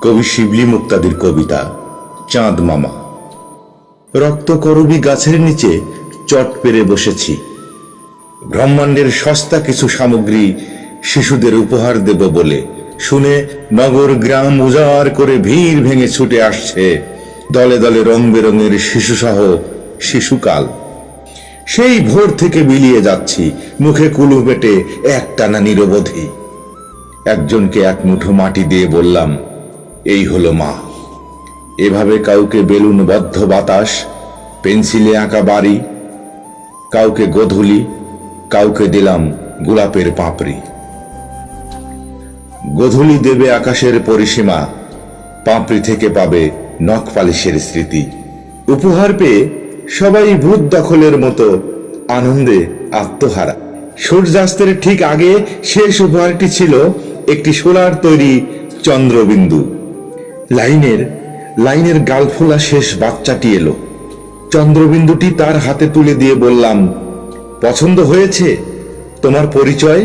কবি শিবলি মুক্তাদির কবিতা, চাঁদ মামা। রক্তকরবী গাছের নিচে, চট পেরে বসেছি। ব্রহ্মাণ্ডের সস্তা কিছু সামগ্রী শিশুদের উপহার দেব বলে। শুনে নগর গ্রাম উজাড় করে ভিড় ভেঙে ছুটে আসছে দলে দলে রং বেরঙের শিশুসহ শিশুকাল। সেই ভোর থেকে বিলিয়ে যাচ্ছি, মুখে কুলু পেটে একটানা নিরবধি। একজনকে এক মুঠো মাটি দিয়ে বললাম এই হলো মা। এভাবে কাউকে বেলুন, বদ্ধ বাতাস, পেন্সিলে আঁকা বাড়ি, কাউকে গোধূলি, কাউকে দিলাম গোলাপের পাপড়ি। গোধূলি দেবে আকাশের পরিসীমা, পাপড়ি থেকে পাবে নখ পালিশের স্মৃতি। উপহার পেয়ে সবাই ভূত দখলের মতো আনন্দে আত্মহারা। সূর্যাস্তের ঠিক আগে শেষ উপহারটি ছিল একটি সোলার তৈরি চন্দ্রবিন্দু। লাইনের লাইনের গালফোলা শেষ বাচ্চাটি এলো। চন্দ্রবিন্দুটি তার হাতে তুলে দিয়ে বললাম, পছন্দ হয়েছে? তোমার পরিচয়?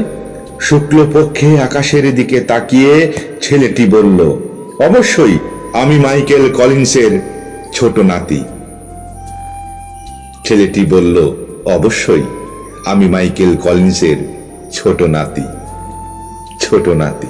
শুক্লপক্ষে আকাশের দিকে তাকিয়ে ছেলেটি বলল, অবশ্যই, আমি মাইকেল কলিন্সের ছোট নাতি। ছেলেটি বলল, অবশ্যই, আমি মাইকেল কলিন্সের ছোট নাতি ছোট নাতি।